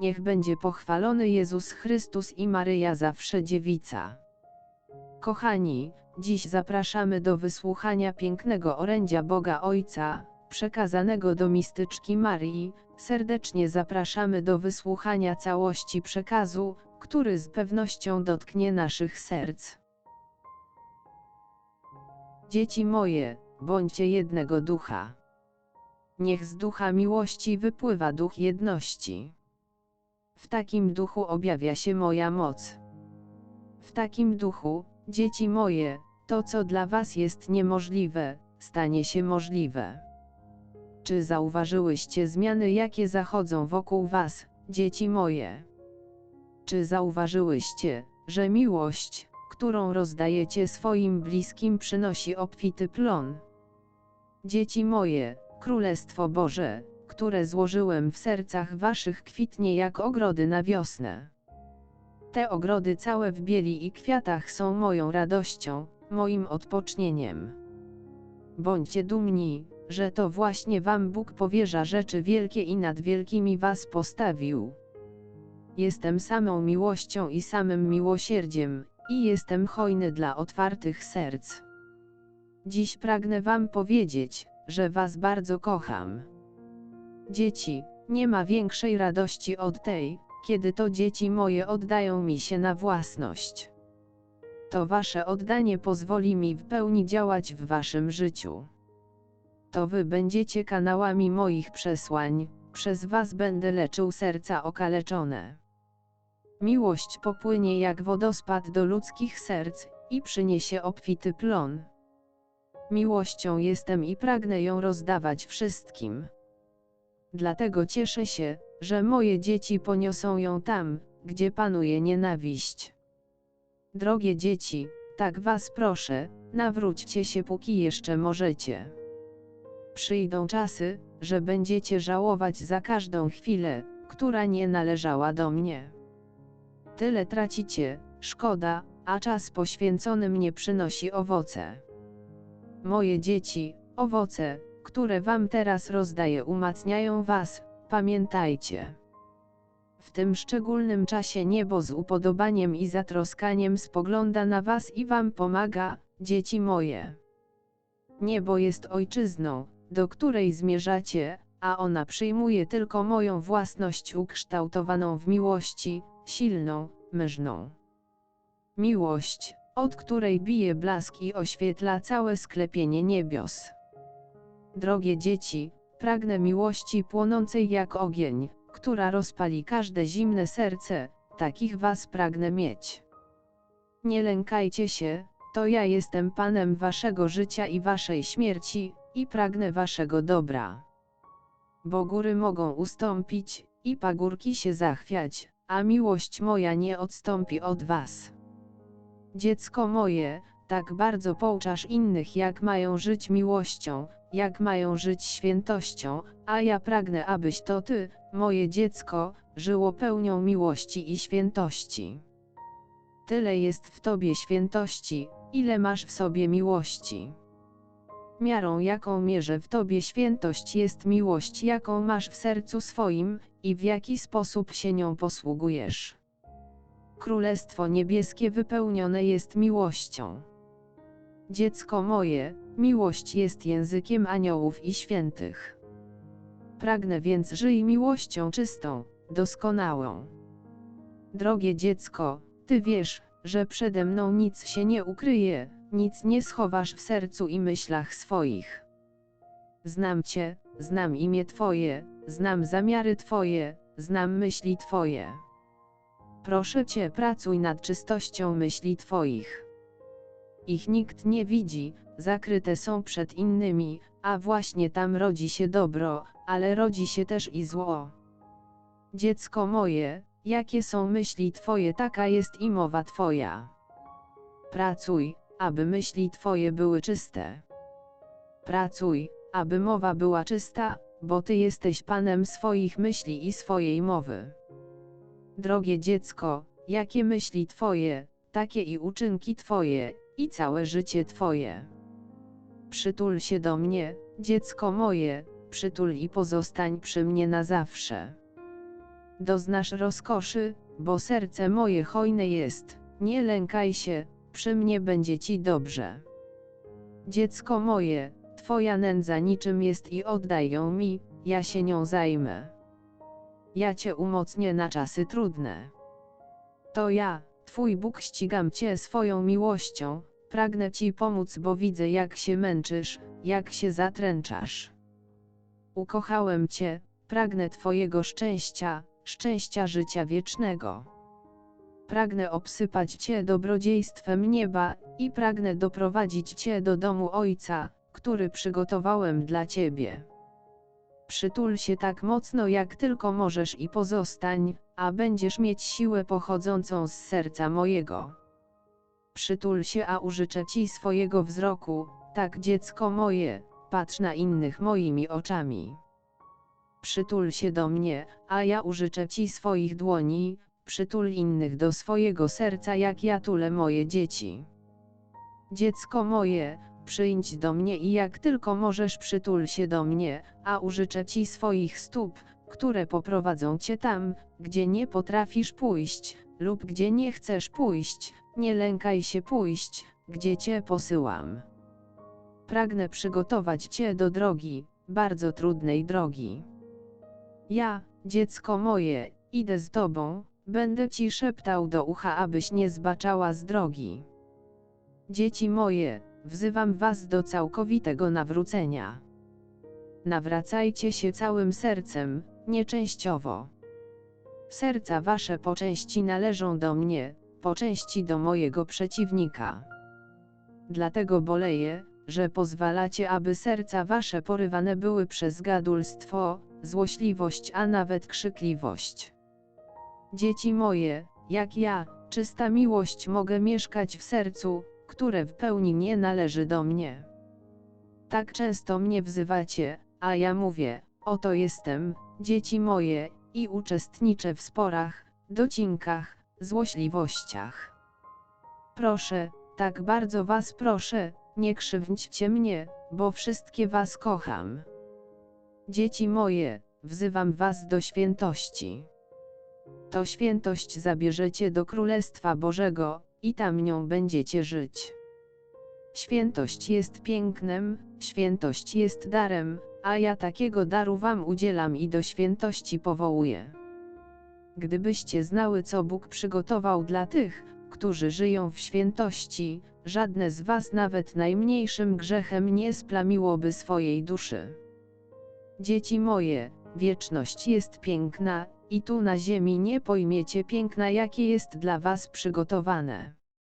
niech będzie pochwalony Jezus Chrystus i Maryja zawsze dziewica. Kochani, dziś zapraszamy do wysłuchania pięknego orędzia Boga Ojca, przekazanego do mistyczki Marii, serdecznie zapraszamy do wysłuchania całości przekazu, który z pewnością dotknie naszych serc. Dzieci moje, bądźcie jednego ducha. Niech z ducha miłości wypływa duch jedności. W takim duchu objawia się moja moc. W takim duchu, dzieci moje, to co dla was jest niemożliwe, stanie się możliwe. Czy zauważyłyście zmiany, jakie zachodzą wokół was, dzieci moje? Czy zauważyłyście, że miłość, którą rozdajecie swoim bliskim, przynosi obfity plon? Dzieci moje, Królestwo Boże, które złożyłem w sercach waszych kwitnie jak ogrody na wiosnę. Te ogrody całe w bieli i kwiatach są moją radością, moim odpocznieniem. Bądźcie dumni, że to właśnie wam Bóg powierza rzeczy wielkie i nad wielkimi was postawił. Jestem samą miłością i samym miłosierdziem, i jestem hojny dla otwartych serc. Dziś pragnę wam powiedzieć, że was bardzo kocham. Dzieci, nie ma większej radości od tej, kiedy to dzieci moje oddają mi się na własność. To wasze oddanie pozwoli mi w pełni działać w waszym życiu. To wy będziecie kanałami moich przesłań, przez was będę leczył serca okaleczone. Miłość popłynie jak wodospad do ludzkich serc i przyniesie obfity plon. Miłością jestem i pragnę ją rozdawać wszystkim. Dlatego cieszę się, że moje dzieci poniosą ją tam, gdzie panuje nienawiść. Drogie dzieci, tak was proszę, nawróćcie się póki jeszcze możecie. Przyjdą czasy, że będziecie żałować za każdą chwilę, która nie należała do mnie. Tyle tracicie, szkoda, a czas poświęcony mnie przynosi owoce. Moje dzieci, owoce, które wam teraz rozdaję umacniają was, pamiętajcie. W tym szczególnym czasie niebo z upodobaniem i zatroskaniem spogląda na was i wam pomaga, dzieci moje. Niebo jest ojczyzną, do której zmierzacie, a ona przyjmuje tylko moją własność ukształtowaną w miłości, silną, mężną. Miłość, od której bije blask i oświetla całe sklepienie niebios. Drogie dzieci, pragnę miłości płonącej jak ogień, która rozpali każde zimne serce, takich was pragnę mieć. Nie lękajcie się, to ja jestem Panem waszego życia i waszej śmierci, i pragnę waszego dobra. Bo góry mogą ustąpić, i pagórki się zachwiać, a miłość moja nie odstąpi od was. Dziecko moje, tak bardzo pouczasz innych jak mają żyć miłością, jak mają żyć świętością, a ja pragnę abyś to ty, moje dziecko, żyło pełnią miłości i świętości. Tyle jest w tobie świętości, ile masz w sobie miłości. Miarą jaką mierzę w tobie świętość jest miłość jaką masz w sercu swoim, i w jaki sposób się nią posługujesz. Królestwo Niebieskie wypełnione jest miłością. Dziecko moje, miłość jest językiem aniołów i świętych. Pragnę więc żyj miłością czystą, doskonałą. Drogie dziecko, Ty wiesz, że przede mną nic się nie ukryje, nic nie schowasz w sercu i myślach swoich. Znam Cię, znam imię Twoje, znam zamiary Twoje, znam myśli Twoje. Proszę Cię pracuj nad czystością myśli Twoich. Ich nikt nie widzi, zakryte są przed innymi, a właśnie tam rodzi się dobro, ale rodzi się też i zło. Dziecko moje, jakie są myśli Twoje, taka jest i mowa Twoja. Pracuj, aby myśli Twoje były czyste. Pracuj, aby mowa była czysta, bo Ty jesteś Panem swoich myśli i swojej mowy. Drogie dziecko, jakie myśli Twoje, takie i uczynki Twoje, i całe życie Twoje. Przytul się do mnie, dziecko moje, przytul i pozostań przy mnie na zawsze. doznasz rozkoszy, bo serce moje hojne jest, nie lękaj się, przy mnie będzie ci dobrze. Dziecko moje, twoja nędza niczym jest i oddaj ją mi, ja się nią zajmę. Ja cię umocnię na czasy trudne. To ja, twój Bóg ścigam cię swoją miłością, pragnę ci pomóc bo widzę jak się męczysz, jak się zatręczasz. Ukochałem cię, pragnę twojego szczęścia, szczęścia życia wiecznego. Pragnę obsypać Cię dobrodziejstwem nieba i pragnę doprowadzić Cię do domu Ojca, który przygotowałem dla Ciebie. Przytul się tak mocno jak tylko możesz i pozostań, a będziesz mieć siłę pochodzącą z serca mojego. Przytul się, a użyczę Ci swojego wzroku, tak dziecko moje, patrz na innych moimi oczami. Przytul się do mnie, a ja użyczę Ci swoich dłoni, przytul innych do swojego serca jak ja tulę moje dzieci. Dziecko moje, przyjdź do mnie i jak tylko możesz przytul się do mnie, a użyczę Ci swoich stóp, które poprowadzą Cię tam, gdzie nie potrafisz pójść, lub gdzie nie chcesz pójść, nie lękaj się pójść, gdzie Cię posyłam. Pragnę przygotować Cię do drogi, bardzo trudnej drogi. Ja, dziecko moje, idę z Tobą, będę Ci szeptał do ucha, abyś nie zbaczała z drogi. Dzieci moje, wzywam Was do całkowitego nawrócenia. Nawracajcie się całym sercem, nie częściowo. Serca Wasze po części należą do mnie, po części do mojego przeciwnika. Dlatego boleję, że pozwalacie, aby serca Wasze porywane były przez gadulstwo, złośliwość, a nawet krzykliwość. Dzieci moje, jak ja, czysta miłość mogę mieszkać w sercu, które w pełni nie należy do mnie. Tak często mnie wzywacie, a ja mówię, oto jestem, dzieci moje, i uczestniczę w sporach, docinkach, złośliwościach. Proszę, tak bardzo was proszę, nie krzywdźcie mnie, bo wszystkie was kocham. Dzieci moje, wzywam was do świętości. To świętość zabierzecie do Królestwa Bożego, i tam nią będziecie żyć. Świętość jest pięknem, świętość jest darem, a ja takiego daru wam udzielam i do świętości powołuję. Gdybyście znały, co Bóg przygotował dla tych, którzy żyją w świętości, żadne z was nawet najmniejszym grzechem nie splamiłoby swojej duszy. Dzieci moje, wieczność jest piękna, i tu na ziemi nie pojmiecie piękna jakie jest dla was przygotowane.